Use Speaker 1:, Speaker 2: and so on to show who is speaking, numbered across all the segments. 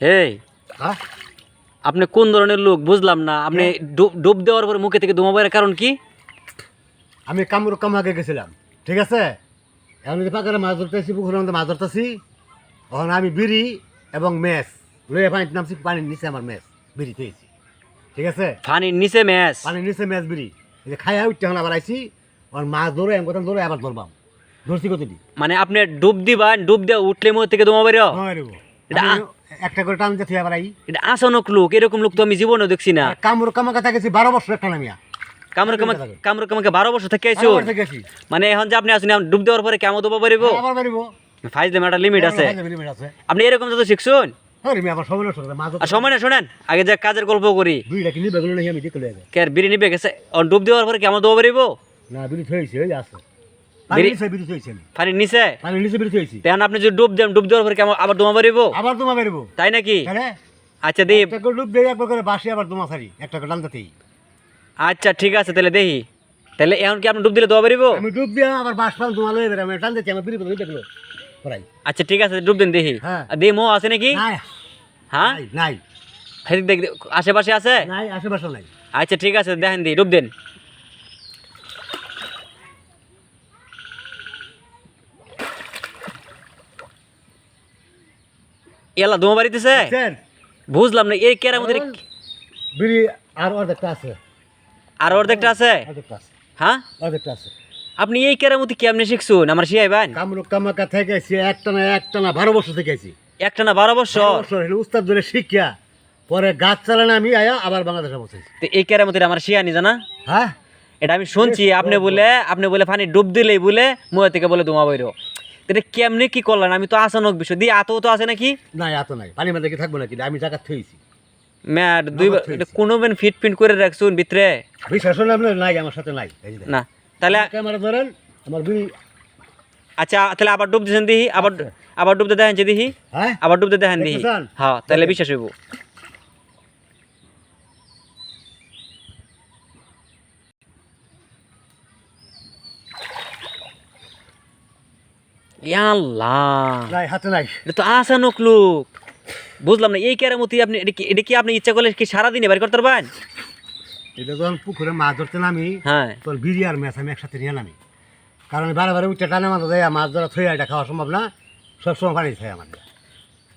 Speaker 1: এই
Speaker 2: হ্যাঁ?
Speaker 1: আপনি কোন ধরনের লোক বুঝলাম না। আপনি ডুব ডুব দেওয়ার পরে মুখে থেকে ধোঁয়া বের কারণ কি?
Speaker 2: আমি কামরু কামাকে গেছিলাম ঠিক আছে? এখন যদি পাকারে মাছ ধরতেছি পুকুরের মধ্যে মাছ ধরতেছি তখন আমি বিড়ি এবং মেস। লইয়ে পানির নামছি পানির নিচে আমার মেস বিড়ি খেয়েছি ঠিক আছে?
Speaker 1: পানির নিচে ম্যাচ
Speaker 2: পানির নিচে মেস বিড়ি। এই যে খাইয়া উঠতে এখন আবার আইছি আর মাছ ধরে এম কথা ধরে আবার ধরবাম। ধরছি কতটি
Speaker 1: মানে আপনি ডুব দিবান ডুব দিয়ে উঠলে মুখ থেকে ধোঁয়া বের এটা
Speaker 2: আমি একটা করে টান দিয়ে আবার আই
Speaker 1: এটা আসানক লোক এরকম লোক তো আমি জীবনেও দেখছি না।
Speaker 2: কামরু কামাকা থাকেছি বারো বছর একটা নামিয়া।
Speaker 1: কামড় কামা কামড় কামাকে বারো বছর থেকে আইছো? মানে এখন যে আপনি আসুন ডুব দেওয়ার পরে কেমন দেবো পারিব? ফাইজ দেম একটা লিমিট আছে। আপনি এরকম যত শিখছুন?
Speaker 2: হ্যাঁ সময়
Speaker 1: না শোনেন আগে যে কাজের গল্প করি। বিড়ি নিবে গেছে ডুব দেওয়ার পরে কেমন দেবো পারিব?
Speaker 2: না বিড়ি থইছি আছে। পানির নিচে বিড়ি থইছি আমি
Speaker 1: পানির নিচে
Speaker 2: পানির নিচে
Speaker 1: তেমন আপনি যদি ডুব দেন ডুব দেওয়ার পরে কেমন আবার দোমা পারিব
Speaker 2: আবার তোমা বেরব
Speaker 1: তাই নাকি? আচ্ছা দেই।
Speaker 2: একটা করে ডুব দিয়ে একবার করে বাসি আবার তোমা সারি একটা করে টানতেই
Speaker 1: আচ্ছা ঠিক আছে তাহলে দেখি তাহলে এখন কি আপনি ডুব দিলে দেওয়া পারিব
Speaker 2: আমি ডুব দিয়ে আবার বাস পান তোমা লয়ে বেরাম টান দেখল। পড়াই।
Speaker 1: আচ্ছা ঠিক আছে ডুব দেন দেখি
Speaker 2: হ্যাঁ।
Speaker 1: দেই মো আছে নাকি? হ্যাঁ?
Speaker 2: নাই, নাই।
Speaker 1: হেদিক দেখ আশেপাশে আছে?
Speaker 2: নাই আশেপাশে নাই।
Speaker 1: আচ্ছা ঠিক আছে দেখেন দি ডুব দেন। এলা দোমা বাড়িতেছে
Speaker 2: স্যার
Speaker 1: বুঝলাম না এই কেরার মধ্যে
Speaker 2: বিড়ি আর অর্ধেকটা আছে।
Speaker 1: আর অর্ধেকটা আছে?
Speaker 2: আছে।
Speaker 1: হ্যাঁ?
Speaker 2: অর্ধেকটা আছে।
Speaker 1: আপনি এই কেরার মধ্যে কেমনে শিখছুন? আমার শিয়াইবেন
Speaker 2: কামরুক কামাকা থেকে আইছি একটা না একটা না বারো বছর থেকে আইছি
Speaker 1: একটা না বারো বছর
Speaker 2: উস্তাদ ধরে শিখিয়া পরে গাছ চালানে আমি আয়া আবার বাংলাদেশে বসেছি
Speaker 1: তো এই কেরার মধ্যে আমার শিয়া নি? জানা
Speaker 2: হ্যাঁ।
Speaker 1: এটা আমি শুনছি আপনি বলে আপনি বলে পানি ডুব দিলেই বলে মুয়ে থেকে বলে ধোঁয়া বইরো এটা কেমনে কি করলেন? আমি তো আসানক বিষয়। দিয়ে আতো তো আছে নাকি?
Speaker 2: নাই এত নাই। পানি মাঝে থাকব নাকি? আমি জায়গা থইছি।
Speaker 1: ম্যাট দুই কোনো বেন ফিট ফিট করে রাখছুন ভিতরে।
Speaker 2: আপনার নাই আমার সাথে নাই।
Speaker 1: না তাহলে
Speaker 2: ক্যামেরা ধরেন আমার বিড়ি
Speaker 1: আচ্ছা তাহলে আবার ডুব দিয়েছেন দিহি আবার আবার ডুবতে দেখেন দিহি।
Speaker 2: হ্যাঁ?
Speaker 1: আবার ডুবতে দেখেন দিহি? হ্যাঁ তাহলে বিশ্বাস হইব। ইয়াল্লাহ
Speaker 2: নাই হাতে নাই।
Speaker 1: এটা তো আসানক লোক। বুঝলাম না এই কেরামতি আপনি এটা কি আপনি ইচ্ছা করলে কি সারাদিন এবার করতে পারবেন?
Speaker 2: এটা যখন পুকুরে মাছ ধরতে নামি
Speaker 1: হ্যাঁ।
Speaker 2: তখন বিড়ি আর ম্যাচ আমি একসাথে নিয়ে নামি। কারণ বারে বারে উঠে টানে মাছ দেয় মাছ ধরা থই এটা খাওয়া সম্ভব না। সবসময় পানি খাই আমার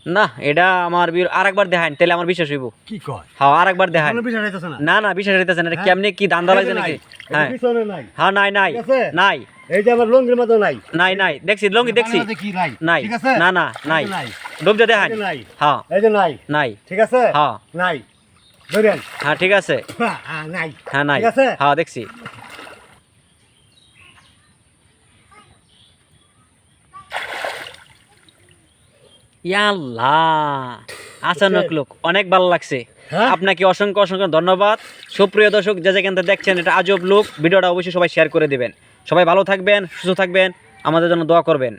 Speaker 1: না এটা আমার আর একবার দেখান তাহলে আমার বিশ্বাস হইব।
Speaker 2: কি কয়?
Speaker 1: হ্যাঁ আর একবার দেখান
Speaker 2: না?
Speaker 1: না বিশ্বাস হইতেছে না
Speaker 2: হ্যাঁ।
Speaker 1: কেমনে কি দান্দা লাগছে
Speaker 2: এই
Speaker 1: নাকি? হ্যাঁ। হ্যাঁ নাই নাই। নাই।
Speaker 2: এই যে আমার লঙ্গির মতো নাই।
Speaker 1: নাই নাই দেখছি লঙ্গি দেখছি।
Speaker 2: পানির মধ্যে কি নাই?
Speaker 1: নাই না না নাই
Speaker 2: যে নাই।
Speaker 1: ডুব দিয়ে দেখান।
Speaker 2: নাই।
Speaker 1: হ্যাঁ।
Speaker 2: এই যে নাই।
Speaker 1: নাই।
Speaker 2: ঠিক আছে?
Speaker 1: হ্যাঁ।
Speaker 2: নাই। ধরেন।
Speaker 1: হ্যাঁ ঠিক আছে।
Speaker 2: হ্যাঁ নাই।
Speaker 1: হ্যাঁ নাই।
Speaker 2: ঠিক আছে?
Speaker 1: হ্যাঁ দেখছি। ইয়াল্লাহ আচানক লোক অনেক ভালো লাগছে।
Speaker 2: হ্যাঁ?
Speaker 1: আপনাকে অসংখ্য অসংখ্য ধন্যবাদ। সুপ্রিয় দর্শক যে যেখান দেখছেন এটা আজব লোক। ভিডিওটা অবশ্যই সবাই শেয়ার করে দিবেন। সবাই ভালো থাকবেন সুস্থ থাকবেন আমাদের জন্য দোয়া করবেন।